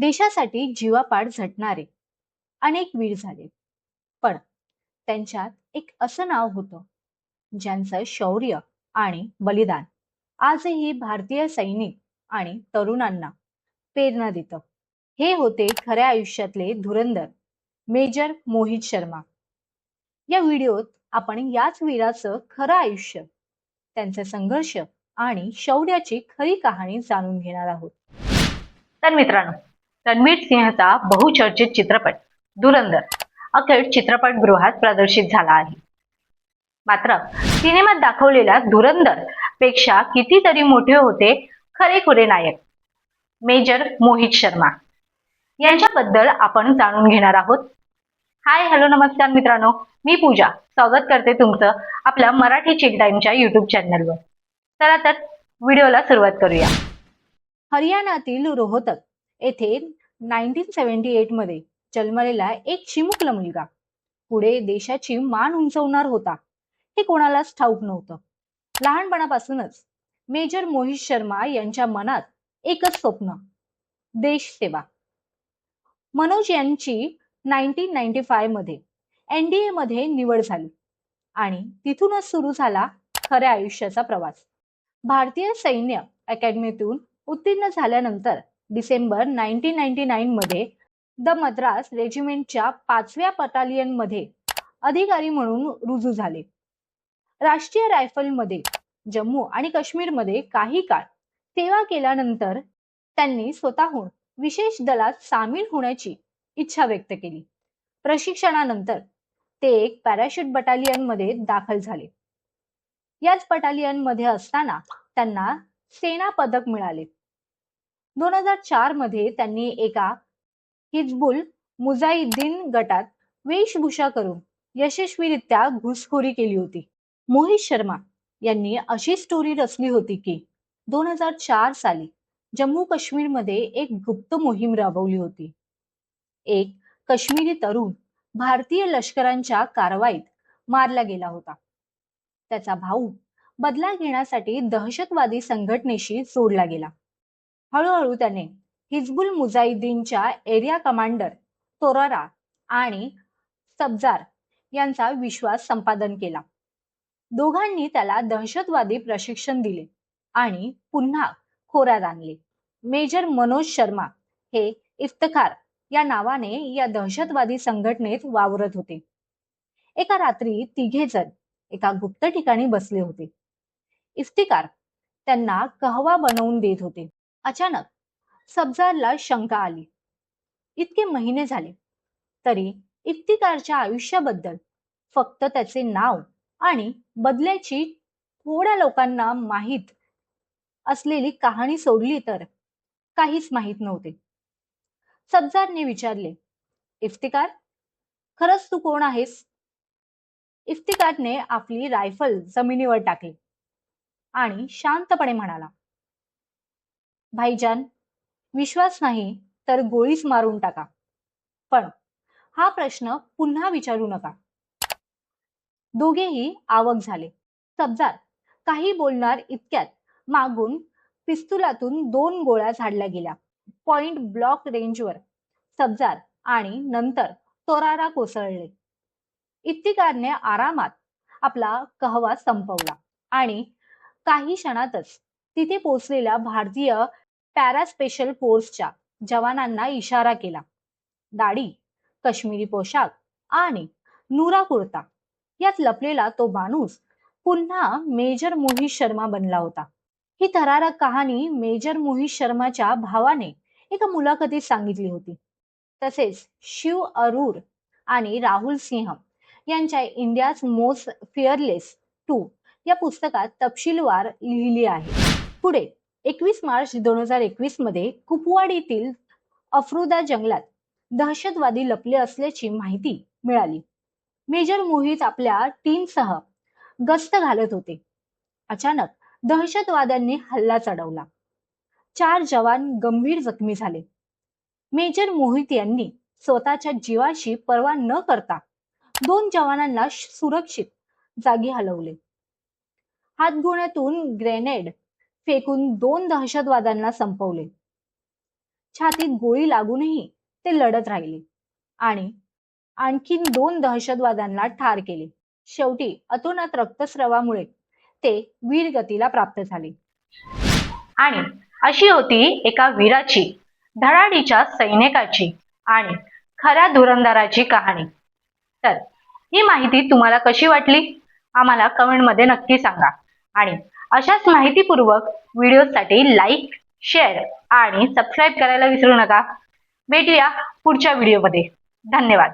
देशासाठी जीवापाड झटणारे. अनेक वीर झाले. पण त्यांच्यात एक असं नाव होतं ज्यांचं शौर्य आणि बलिदान आजही भारतीय सैनिक आणि तरुणांना प्रेरणा देतं. हे होते खऱ्या आयुष्यातले धुरंधर मेजर मोहित शर्मा. या व्हिडिओत आपण याच वीराचं खरं आयुष्य त्यांचे संघर्ष आणि शौर्याची खरी कहाणी जाणून घेणार आहोत. तर मित्रांनो रणवीर सिंहचा बहुचर्चित चित्रपट धुरंधर अखेर चित्रपटगृहात प्रदर्शित झाला आहे. मात्र सिनेमात दाखवलेल्या धुरंधरपेक्षा कितीतरी मोठे होते खरेखुरे नायक मेजर मोहित शर्मा. यांच्याबद्दल आपण जाणून घेणार आहोत. हाय हॅलो नमस्कार मित्रांनो. मी पूजा. स्वागत करते तुमचं आपल्या मराठी चेक टाइमच्या युट्यूब चॅनलवर चला तर व्हिडिओला सुरुवात करूया. हरियाणातील रोहतक येथे नाईन्टीन सेव्हन्टी एटमध्ये जन्मलेला एक चिमुकला मुलगा. पुढे देशाची मान उंचवणार होता. हे कोणालाच ठाऊक नव्हतं. लहानपणापासूनच मेजर मोहित शर्मा यांच्या मनात एकच स्वप्न देश सेवा. मनोज यांची नाईन्टीन नाईन्टी फायमध्ये एनडीए मध्ये निवड झाली आणि तिथूनच सुरू झाला खऱ्या आयुष्याचा प्रवास. भारतीय सैन्य अकॅडमीतून उत्तीर्ण झाल्यानंतर December nineteen ninety nine the the Madras रेजिमेंटच्या पाचव्या बटालियनमध्ये अधिकारी म्हणून रुजू झाले. राष्ट्रीय रायफलमध्ये जम्मू आणि काश्मीरमध्ये काही काळ सेवा केल्यानंतर त्यांनी स्वतःहून विशेष दलात सामील होण्याची इच्छा व्यक्त केली. प्रशिक्षणानंतर ते एक पॅराशूट बटालियनमध्ये दाखल झाले. याच बटालियनमध्ये असताना त्यांना सेना पदक मिळाले. दोन हजार चारमध्ये त्यांनी एका हिजबुल मुजाहिद्दीन गटात वेशभूषा करून यशस्वीरित्या घुसखोरी केली होती. मोहित शर्मा यांनी अशी स्टोरी रचली होती की दोन हजार चार साली जम्मू काश्मीरमध्ये एक गुप्त मोहीम राबवली होती. एक काश्मीरी तरुण भारतीय लष्करांच्या कारवाईत मारला गेला होता. त्याचा भाऊ बदला घेण्यासाठी दहशतवादी संघटनेशी जोडला गेला. हळूहळू त्याने हिजबुल मुजाहिद्दीनच्या एरिया कमांडर तोरारा आणि सबजार यांचा विश्वास संपादन केला. दोघांनी त्याला दहशतवादी प्रशिक्षण दिले आणि पुन्हा खोऱ्यात आणले. मेजर मनोज शर्मा हे इफ्तखार या नावाने या दहशतवादी संघटनेत वावरत होते. एका रात्री तिघे जण एका गुप्त ठिकाणी बसले होते. इफ्तिकार त्यांना कहवा बनवून देत होते. अचानक सबजारला शंका आली. इतके महिने झाले. तरी इफ्तिकारच्या आयुष्याबद्दल फक्त त्याचे नाव आणि बदल्याची थोड्या लोकांना माहीत असलेली कहाणी सोडली तर काहीच माहीत नव्हते. सबजारने विचारले इफ्तिकार खरंच तू कोण आहेस? इफ्तिकारने आपली रायफल जमिनीवर टाकली आणि शांतपणे म्हणाला भाईजान विश्वास नाही तर गोळीच मारून टाका. पण हा प्रश्न पुन्हा विचारू नका. दोघेही आवक झाले. सबजार काही बोलणार इतक्यात मागून पिस्तुलातून दोन गोळ्या झाडल्या गेल्या. पॉइंट ब्लॉक रेंजवर सबजार आणि नंतर तोरारा कोसळले. इफ्तिकारने आरामात आपला कहवा संपवला आणि काही क्षणातच तिथे पोहोचलेल्या भारतीय पॅरा स्पेशल फोर्सच्या जवानांना इशारा केला. दाढी काश्मीरी पोशाख आणि नुरा कुर्ता यात लपलेला तो माणूस पुन्हा मेजर मोहित शर्मा बनला होता. ही थरारक कहाणी मेजर मोहित शर्माच्या भावाने एका मुलाखतीत सांगितली होती. तसेच शिव अरूर आणि राहुल सिंह यांच्या इंडियाज मोस्ट फिअरलेस टू या पुस्तकात तपशीलवार लिहिली आहे. पुढे एकवीस मार्च दोन हजार एकवीसमध्ये कुपवाडीतील अफ्रुदा जंगलात दहशतवादी लपले असल्याची माहिती मिळाली. मेजर मोहित आपल्या टीमसह गस्त घालत होते. अचानक दहशतवाद्यांनी हल्ला चढवला. चार जवान गंभीर जखमी झाले. मेजर मोहित यांनी स्वतःच्या जीवाशी पर्वा न करता दोन जवानांना सुरक्षित जागी हलवले. हातगुण्यातून ग्रेनेड फेकून दोन दहशतवाद्यांना संपवले. छातीत गोळी लागूनही ते लढत राहिले आणि आणखीन दोन दहशतवाद्यांना ठार केले. शेवटी अतोनात रक्तस्रावामुळे ते वीरगतीला प्राप्त झाले. आणि अशी होती एका वीराची धडाडीच्या सैनिकाची आणि खऱ्या धुरंदाराची कहाणी. तर ही माहिती तुम्हाला कशी वाटली? आम्हाला कमेंटमध्ये नक्की सांगा. आणि अशाच माहितीपूर्वक व्हिडिओसाठी लाईक शेअर आणि सबस्क्राईब करायला विसरू नका. भेटूया पुढच्या व्हिडिओमध्ये. धन्यवाद.